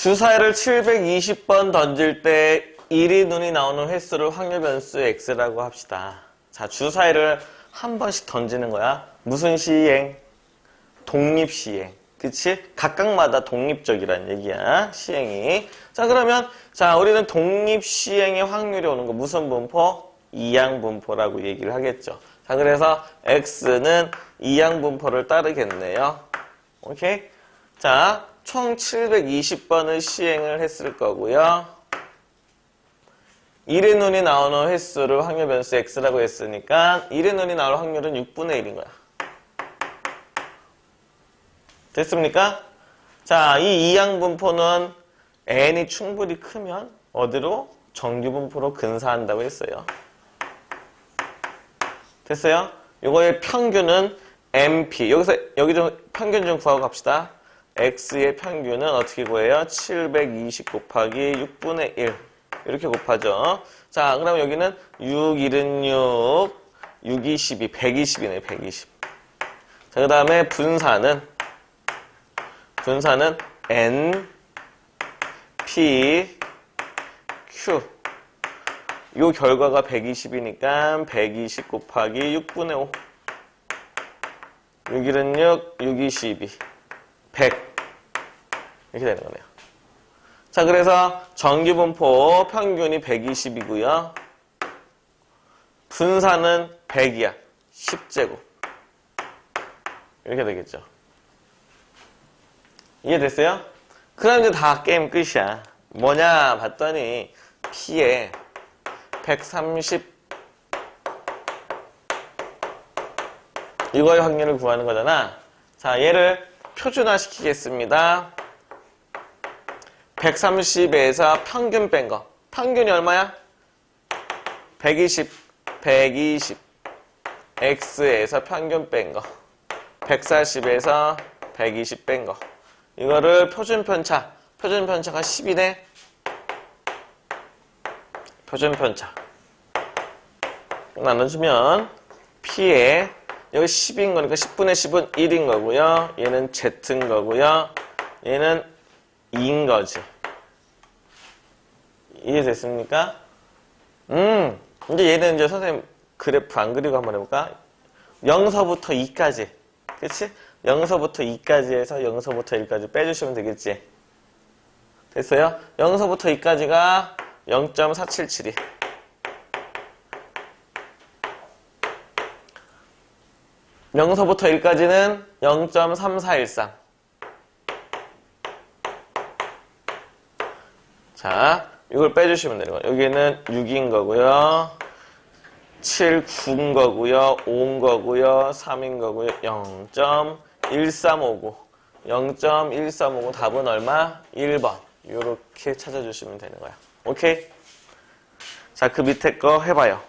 주사위를 720번 던질 때 1이 눈이 나오는 횟수를 확률 변수 x라고 합시다. 자, 주사위를 한 번씩 던지는 거야. 무슨 시행? 독립 시행. 그치? 각각마다 독립적이란 얘기야. 시행이. 자, 그러면 자, 우리는 독립 시행의 확률이 오는 거 무슨 분포? 이양 분포라고 얘기를 하겠죠. 자, 그래서 x는 이양 분포를 따르겠네요. 오케이? 자, 총 720번을 시행을 했을 거고요. 1의 눈이 나오는 횟수를 확률 변수 x라고 했으니까 1의 눈이 나올 확률은 6분의 1인 거야. 됐습니까? 자, 이 이양 분포는 n이 충분히 크면 어디로? 정규 분포로 근사한다고 했어요. 됐어요? 요거의 평균은 MP. 여기서 여기 좀 평균 좀 구하고 갑시다. X의 평균은 어떻게 구해요? 720 곱하기 6분의 1. 이렇게 곱하죠. 자, 그럼 여기는 6, 1은 6, 6, 2, 12, 120이네, 120. 자, 그 다음에 분사는, 분사는 N, P, Q. 요 결과가 120이니까 120 곱하기 6분의 5. 6, 1은 6, 6, 2, 12. 100. 이렇게 되는 거네요. 자, 그래서 정규분포 평균이 120이고요. 분사는 100이야. 10제곱. 이렇게 되겠죠. 이해됐어요? 그럼 이제 다 게임 끝이야. 뭐냐 봤더니 P에 130 이거의 확률을 구하는 거잖아. 자, 얘를 표준화 시키겠습니다. 130에서 평균 뺀 거. 평균이 얼마야? 120, 120. X에서 평균 뺀 거. 140에서 120 뺀 거. 이거를 표준 편차. 표준 편차가 10이네. 표준 편차. 나눠주면 P에 여기 10인 거니까 10분의 10은 1인 거고요. 얘는 Z인 거고요. 얘는 2인 거지. 이해됐습니까? 음, 이제 얘는 이제 선생님 그래프 안 그리고 한번 해볼까? 0서부터 2까지. 그치? 0서부터 2까지 해서 0서부터 1까지 빼주시면 되겠지? 됐어요? 0서부터 2까지가 0.477이. 0서부터 1까지는 0.3413. 자, 이걸 빼주시면 되는 거예요. 여기는 6인 거고요. 7, 9인 거고요. 5인 거고요. 3인 거고요. 0.1359. 0.1359 답은 얼마? 1번. 이렇게 찾아주시면 되는 거야. 오케이? 자, 그 밑에 거 해봐요.